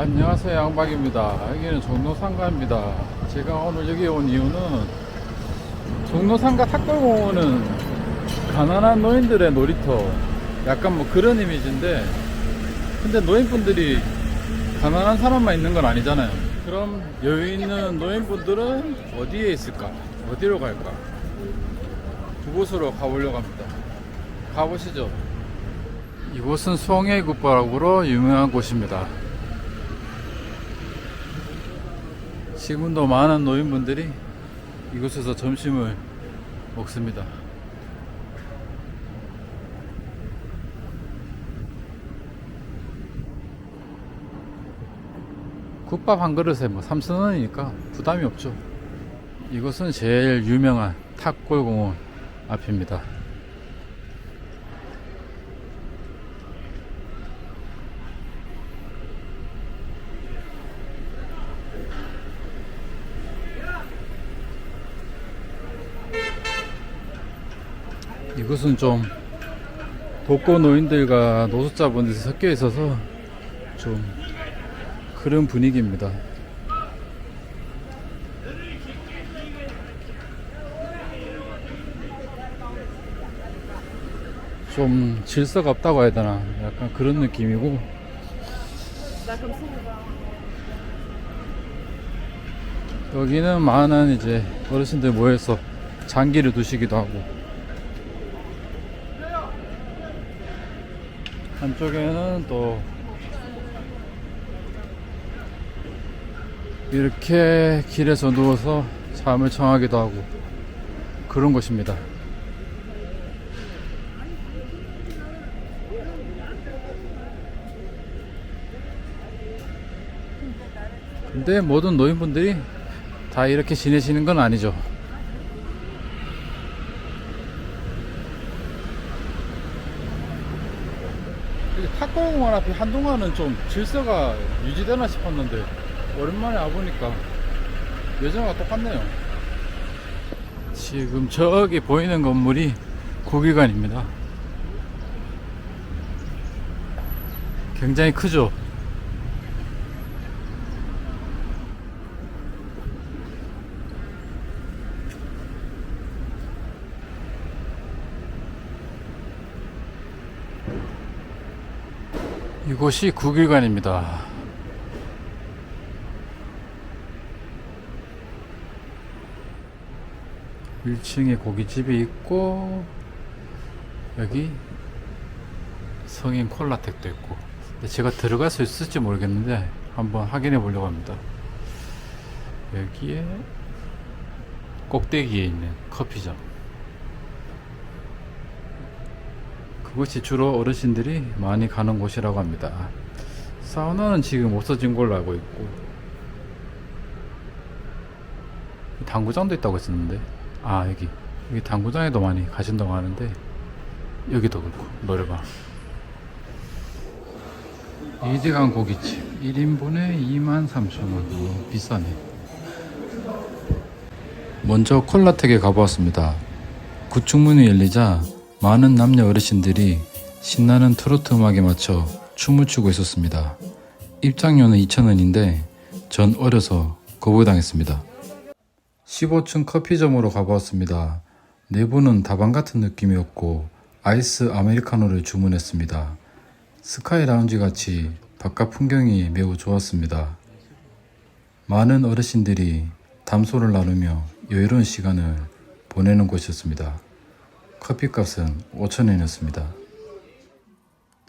안녕하세요 양박입니다. 여기는 종로상가입니다. 제가 오늘 여기 온 이유는 종로상가 탁골공원은 가난한 노인들의 놀이터 약간 뭐 그런 이미지인데 근데 노인분들이 가난한 사람만 있는 건 아니잖아요. 그럼 여유 있는 노인분들은 어디에 있을까? 어디로 갈까? 그곳으로 가보려고 합니다. 가보시죠. 이곳은 송해국밥으로 유명한 곳입니다 지금도 많은 노인분들이 이곳에서 점심을 먹습니다. 국밥 한 그릇에 뭐 3,000원이니까 부담이 없죠. 이곳은 제일 유명한 탁골공원 앞입니다. 이곳은 좀 독거 노인들과 노숙자분들이 섞여 있어서 좀 그런 분위기입니다. 좀 질서가 없다고 해야 되나? 약간 그런 느낌이고. 여기는 많은 이제 어르신들 모여서 장기를 두시기도 하고 한쪽에는 또 이렇게 길에서 누워서 잠을 청하기도 하고 그런 곳입니다. 근데 모든 노인분들이 다 이렇게 지내시는 건 아니죠. 탁구공원 앞에 한동안은 좀 질서가 유지되나 싶었는데 오랜만에 와보니까 예전과 똑같네요. 지금 저기 보이는 건물이 국기관입니다. 굉장히 크죠? 이곳이 국일관입니다. 일층에 고깃집이 있고 여기 성인 콜라텍도 있고 제가 들어갈 수 있을지 모르겠는데 한번 확인해 보려고 합니다. 여기에 꼭대기에 있는 커피점 그곳이 주로 어르신들이 많이 가는 곳이라고 합니다. 사우나는 지금 없어진 걸로 알고 있고 당구장도 있다고 했었는데 아 여기 여기 당구장에도 많이 가신다고 하는데 여기도 그렇고 노래방. 이지강 고깃집 1인분에 23,000원. 비싸네. 먼저 콜라텍에 가보았습니다. 구축문이 열리자 많은 남녀 어르신들이 신나는 트로트 음악에 맞춰 춤을 추고 있었습니다. 입장료는 2,000원인데 전 어려서 거부당했습니다. 15층 커피점으로 가보았습니다. 내부는 다방 같은 느낌이었고 아이스 아메리카노를 주문했습니다. 스카이 라운지 같이 바깥 풍경이 매우 좋았습니다. 많은 어르신들이 담소를 나누며 여유로운 시간을 보내는 곳이었습니다. 커피값은 5천원이었습니다.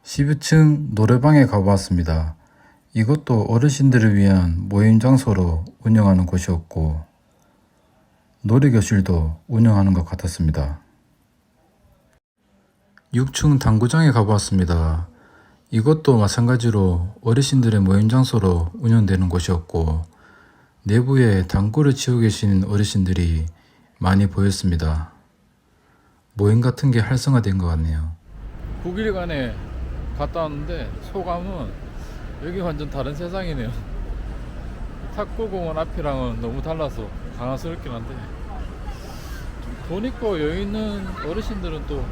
12층 노래방에 가보았습니다. 이것도 어르신들을 위한 모임 장소로 운영하는 곳이었고 놀이교실도 운영하는 것 같았습니다. 6층 당구장에 가보았습니다. 이것도 마찬가지로 어르신들의 모임 장소로 운영되는 곳이었고 내부에 당구를 치고 계시는 어르신들이 많이 보였습니다. 모임 같은 게 활성화된 것 같네요. 9일간에 갔다 왔는데 소감은 여기 완전 다른 세상이네요. 탁구공원 앞이랑은 너무 달라서 강화스럽긴 한데 돈 있고 여유 있는 어르신들은 또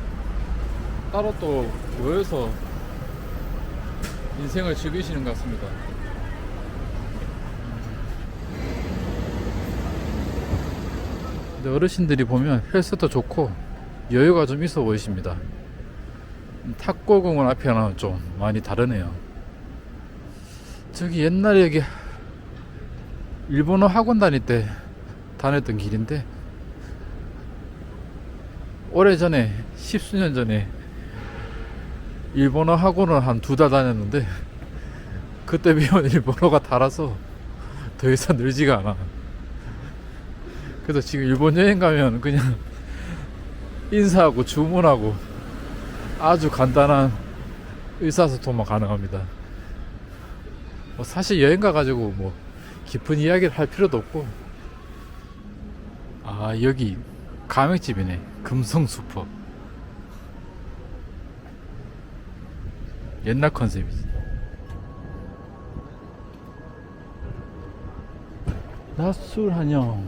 따로 또 모여서 인생을 즐기시는 것 같습니다. 근데 어르신들이 보면 헬스도 좋고 여유가 좀 있어 보이십니다. 탁골공원 앞이랑은 좀 많이 다르네요. 저기 옛날에 여기 일본어 학원 다닐 때 다녔던 길인데 오래전에 십수년 전에 일본어 학원을 한 두 달 다녔는데 그때 배운 일본어가 달아서 더 이상 늘지가 않아. 그래서 지금 일본 여행 가면 그냥 인사하고 주문하고 아주 간단한 의사소통만 가능합니다. 뭐 사실 여행 가가지고 뭐 깊은 이야기를 할 필요도 없고. 아 여기 가맥집이네. 금성수퍼. 옛날 컨셉이지. 낮술 한영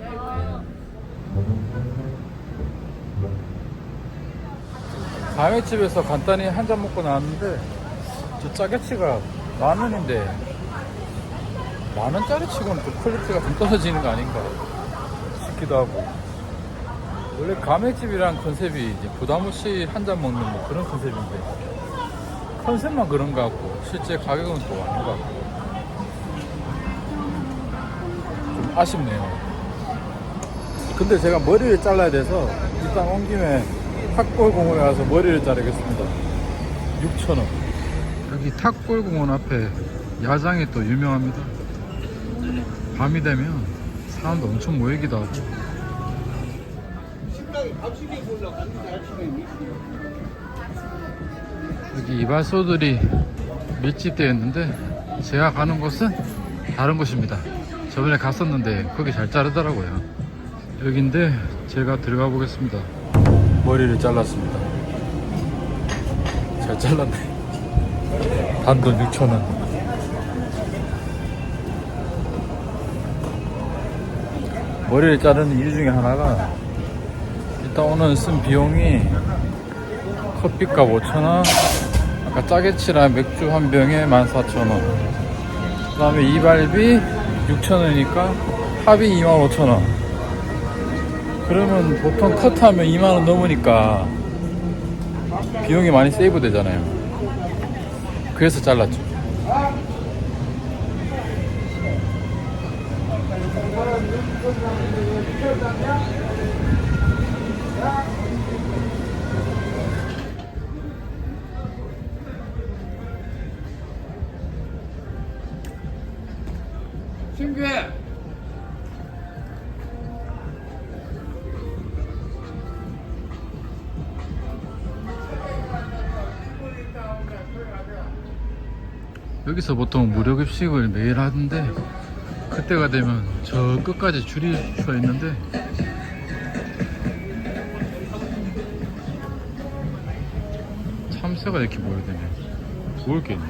가야 이거 가맥집에서 간단히 한 잔 먹고 나왔는데 저 짜게치가 만 원인데 만 원짜리 치고는 좀 퀄리티가 좀 떨어지는 거 아닌가 싶기도 하고. 원래 가맥집이란 컨셉이 이제 부담 없이 한 잔 먹는 뭐 그런 컨셉인데 컨셉만 그런 거 같고 실제 가격은 또 아닌 것 같고 아쉽네요. 근데 제가 머리를 잘라야 돼서 일단 온 김에 탁골공원에 가서 머리를 자르겠습니다. 6,000원. 여기 탁골공원 앞에 야장이 또 유명합니다. 밤이 되면 사람도 엄청 모이기도 하고. 여기 이발소들이 밀집되어 있는데 제가 가는 곳은 다른 곳입니다 저번에 갔었는데 거기 잘 자르더라고요. 여긴데 제가 들어가 보겠습니다. 머리를 잘랐습니다. 잘 잘랐네. 단돈 6천원. 머리를 자르는 이유 중에 하나가 일단 오늘 쓴 비용이 커피값 5천원 아까 짜게치랑 맥주 한 병에 14,000원 그 다음에 이발비 6천원이니까 합이 25,000원. 그러면 보통 커트하면 2만원 넘으니까 비용이 많이 세이브 되잖아요. 그래서 잘랐죠 신규해 여기서 보통 무료 급식을 매일 하는데 그때가 되면 저 끝까지 줄이 서 있는데 참새가 이렇게 모여되네. 먹을 게 있나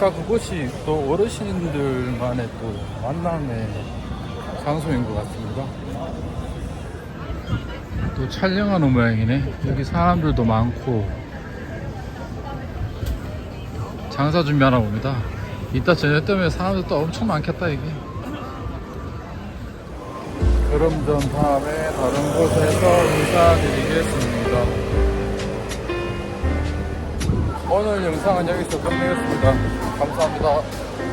아까 그곳이 또 어르신들만의 또 만남의 장소인 것 같습니다. 또 촬영하는 모양이네. 여기 사람들도 많고 장사 준비하나 봅니다. 이따 저녁 때문에 사람들 또 엄청 많겠다 이게. 그럼 전 다음에 다른 곳에서 인사드리겠습니다. 오늘 영상은 여기서 끝내겠습니다. 감사합니다.